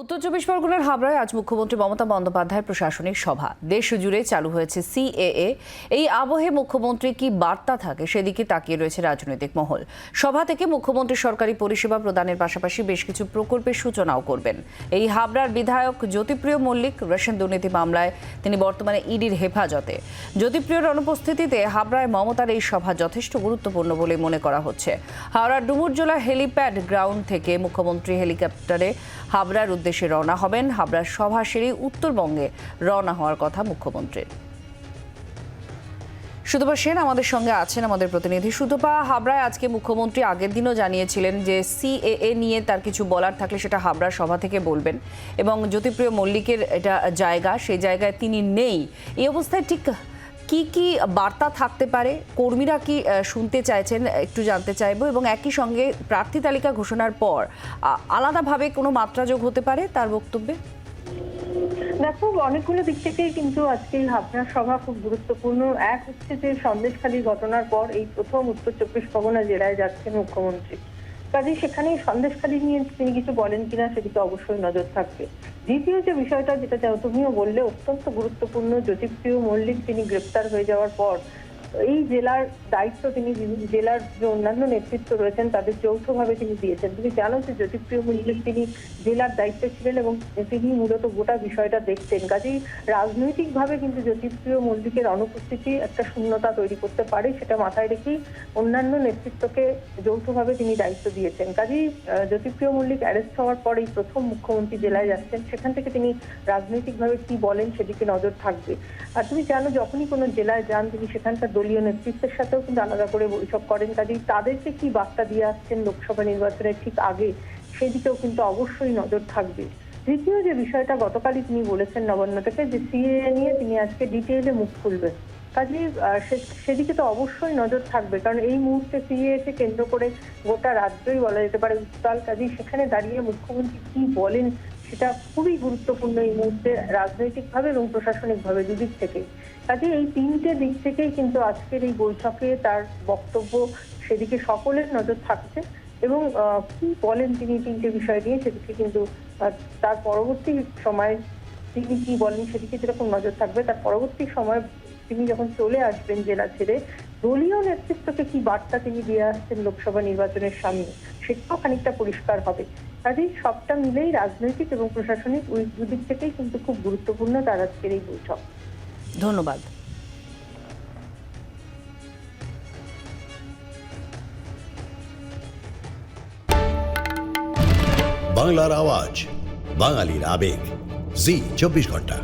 উত্তর চব্বিশ পরগনার হাবড়ায় আজ মুখ্যমন্ত্রী মমতা বন্দ্যোপাধ্যায়ের প্রশাসনিক সভা। দেশ জুড়ে চালু হয়েছে সিএএ। এই আবহে মুখ্যমন্ত্রী কি বার্তা থাকে সেদিকে তাকিয়ে রয়েছে রাজনৈতিক মহল। সভা থেকে মুখ্যমন্ত্রী সরকারি পরিষেবা প্রদানের পাশাপাশি বেশ কিছু প্রকল্পের সূচনাও করবেন। এই হাবড়ার বিধায়ক জ্যোতিপ্রিয় মল্লিক রেশন দুর্নীতি মামলায় তিনি বর্তমানে ইডির হেফাজতে। জ্যোতিপ্রিয়র অনুপস্থিতিতে হাবড়ায় মমতার এই সভা যথেষ্ট গুরুত্বপূর্ণ বলে মনে করা হচ্ছে। হাওড়ার ডুমুরজোলা হেলিপ্যাড গ্রাউন্ড থেকে মুখ্যমন্ত্রী হেলিকপ্টারে হাবড়ার উদ্দেশ্যে রওনা হবেন হাবড়ার সভা সেরে উত্তরবঙ্গে রওনা হওয়ার কথা মুখ্যমন্ত্রীর। সুতপা সেন আমাদের সঙ্গে আছেন আমাদের প্রতিনিধি। সুতপা, হাবড়ায় আজকে মুখ্যমন্ত্রী আগের দিনও জানিয়েছিলেন যে সিএএ নিয়ে তার কিছু বলার থাকলে সেটা হাবড়ার সভা থেকে বলবেন এবং জ্যোতিপ্রিয় মল্লিকের এটা জায়গা, সেই জায়গায় তিনি নেই। এই অবস্থায় ঠিক কি কি বার্তা থাকতে পারে? কর্মীরা কি শুনতে চাইছেন? একটু জানতে চাইব এবং একই সঙ্গে প্রার্থী তালিকা ঘোষণার পর আলাদাভাবে কোনো মাত্রা যোগ হতে পারে তার বক্তব্যে? দেখো, অনেকগুলো দিক থেকেই কিন্তু আজকে এই হাবড়ার সভা খুব গুরুত্বপূর্ণ। এক হচ্ছে যে সন্দেশখালীর ঘটনার পর এই প্রথম উত্তর চব্বিশ পরগনা জেলায় যাচ্ছেন মুখ্যমন্ত্রী। কাজে সেখানে সন্দেশখালী নিয়ে তিনি কিছু বলেন কিনা সেদিকে অবশ্যই নজর থাকবে। দ্বিতীয় যে বিষয়টা, যেটা তুমিও বললে, অত্যন্ত গুরুত্বপূর্ণ, জ্যোতিপ্রিয় মল্লিক তিনি গ্রেপ্তার হয়ে যাওয়ার পর এই জেলার দায়িত্ব তিনি জেলার যে অন্যান্য নেতৃত্ব রয়েছেন, তাদের যৌথভাবে তিনি দিয়েছেন। তুমি জানো যে জ্যোতিপ্রিয় মল্লিক তিনি জেলার দায়িত্বে ছিলেন এবং তিনি মূলত গোটা বিষয়টা দেখতেন। কাজেই রাজনৈতিকভাবে কিন্তু জ্যোতিপ্রিয় মল্লিকের অনুপস্থিতি একটা শূন্যতা তৈরি করতে পারে সেটা মাথায় রেখেই অন্যান্য নেতৃত্বকে যৌথভাবে তিনি দায়িত্ব দিয়েছেন। কাজেই জ্যোতিপ্রিয় মল্লিক অ্যারেস্ট হওয়ার পরেই প্রথম মুখ্যমন্ত্রী জেলায় যাচ্ছেন, সেখান থেকে তিনি রাজনৈতিকভাবে কি বলেন সেদিকে নজর থাকবে। আর তুমি জানো, যখনই কোনো জেলায় যান, তিনি সেখানকার দলীয় নেতৃত্বের সাথেও কিন্তু আলাদা করে বৈঠক করেন। কাজেই তাদেরকে কি বার্তা দিয়ে আসছেন লোকসভা নির্বাচনের ঠিক আগে, সেদিকেও কিন্তু অবশ্যই নজর থাকবে। দ্বিতীয় যে বিষয়টা গতকালই তিনি বলেছেন নবান্ন থেকে, যে সিএ নিয়ে তিনি আজকে ডিটেইলে মুখ খুলবেন। কাজেই সে- সেদিকে তো অবশ্যই নজর থাকবে। কারণ এই মুহূর্তে সিএ কে কেন্দ্র করে গোটা রাজ্যই বলা যেতে পারে উত্তাল কাজেই সেখানে দাঁড়িয়ে মুখ্যমন্ত্রী কি বলেন, সেটা খুবই গুরুত্বপূর্ণ এই মুহূর্তে রাজনৈতিকভাবে এবং প্রশাসনিকভাবে দুদিক থেকে। কাজে এই তিনটে দিক থেকেই কিন্তু আজকের এই বৈঠকে তার বক্তব্য সেদিকে সকলের নজর থাকছে এবং কি বলেন তিনি তিনটে বিষয় নিয়ে, সেদিকে কিন্তু তার পরবর্তী সময় তিনি কি বলেন সেদিকে যেরকম নজর থাকবে, তার পরবর্তী সময় তিনি যখন চলে আসবেন জেলা ছেড়ে দলীয় নেতৃত্বকে কি বার্তা তিনি দিয়ে আসছেন লোকসভা নির্বাচনের সামনে? সেটাও খানিকটা পরিষ্কার হবে। কাজেই সবটা মিলেই রাজনৈতিক এবং প্রশাসনিক ওই দুদিক থেকেই কিন্তু খুব গুরুত্বপূর্ণ তার আজকের এই বৈঠক। ধন্যবাদ। বাংলার আওয়াজ বাঙালির আবেগ। জি চব্বিশ ঘণ্টা।